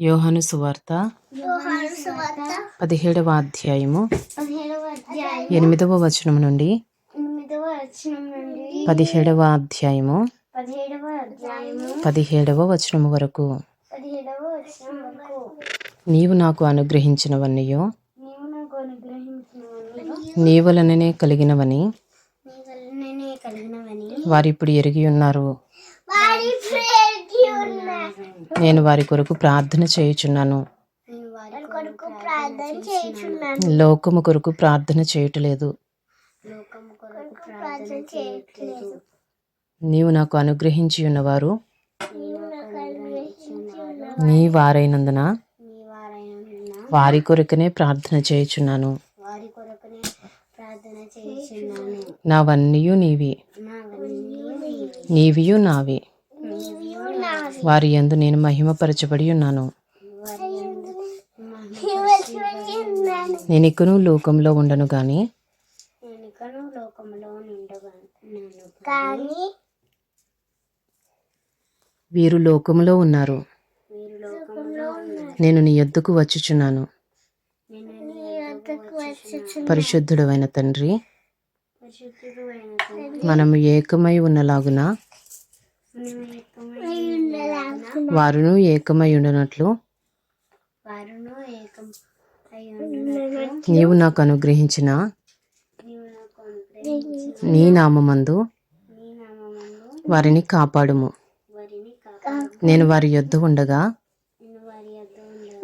యోహాను సువార్త పదిహేడవ అధ్యాయము ఎనిమిదవ వచనం నుండి పదిహేడవ అధ్యాయము పదిహేడవ వచనము వరకు. నీవు నాకు అనుగ్రహించినవన్నయో నీవు నాకు అనుగ్రహించినవని నీ వలననే కలిగినవని వారిప్పుడు ఎరిగి ఉన్నారు. నేను వారి కొరకు ప్రార్థన చేయుచున్నాను. లోకము కొరకు ప్రార్థన చేయుటలేదు. నీవు నాకు అనుగ్రహించి ఉన్నవారు నీ వారైనందున వారి కొరకనే ప్రార్థన చేయుచున్నాను. నావన్నీయు నావి. నీవియు నావి. వారి యందు నేను మహిమపరచబడి ఉన్నాను. ఉన్నాను నేనికను లోకంలో ఉండను గాని వీరు లోకములో ఉన్నారు. నేను నీ యొద్దకు వచ్చుచున్నాను. నేను నీ యొద్దకు వచ్చుచున్నాను. పరిశుద్ధుడవైన తండ్రి పరిశుద్ధుడు అయిన తండ్రి. మనము ఏకమై ఉన్నలాగున వారును ఏకమై ఉండనట్లు వారును ఏకం అయి ఉండునట్లు నీవు నాకు అనుగ్రహించిన నీ నామమందు నీ నామమందు వారిని కాపాడుము. నేను వారి యొద్ద ఉండగా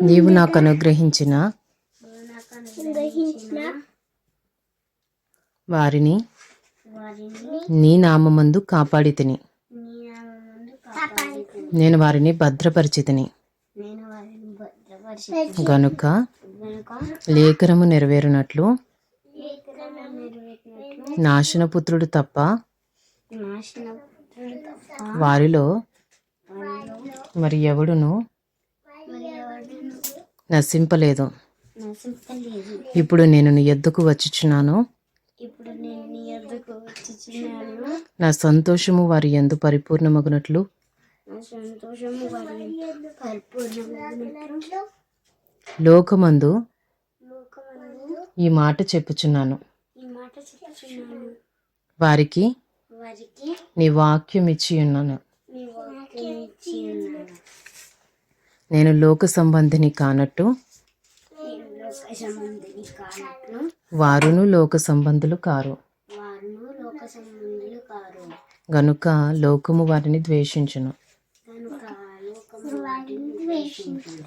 నీవు నాకు అనుగ్రహించిన వారిని నీ నామమందు కాపాడి నేను వారిని భద్రపరిచితిని. గనుక లేఖనము నెరవేరునట్లు నాశనపుత్రుడు తప్ప వారిలో మరి ఎవడును నశింపలేదు. ఇప్పుడు నేను నీ యొద్దకు వచ్చుచున్నాను. నీ సంతోషము వారి యందు పరిపూర్ణమగునట్లు సంతోషము లోకమందు ఈ మాట చెప్పుచున్నాను. వారికి నీ వాక్యం ఇచ్చి ఉన్నాను నేను లోక సంబంధిని కానట్టు వారును లోక సంబంధులు కారు. గనుక లోకము వారిని ద్వేషించును కనుక లోకము వారిని ద్వేషించు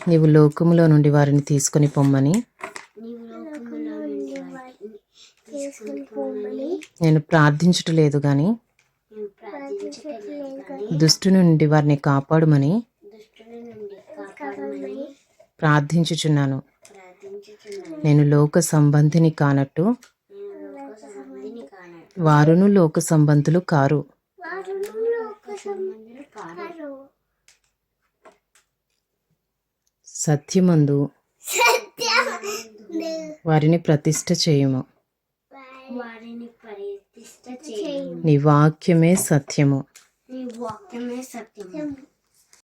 నీవు లోకములో నుండి వారిని తీసుకొని పొమ్మని. నేను ప్రార్థించుటలేదు గాని కానీ దుష్టు నుండి వారిని కాపాడుమని కాపాడమని ప్రార్థించుచున్నాను. నేను లోక సంబంధిని కానట్టు నేను లోక సంబంధిని కానట్టు వారును లోక సంబంధులు కారు వారును లోక సంబంధులు కారు సత్యమందు వారిని చేయుము. ప్రతిష్ట చేయు నీ వాక్యమే సత్యము. నీ వాక్యమే సత్యము.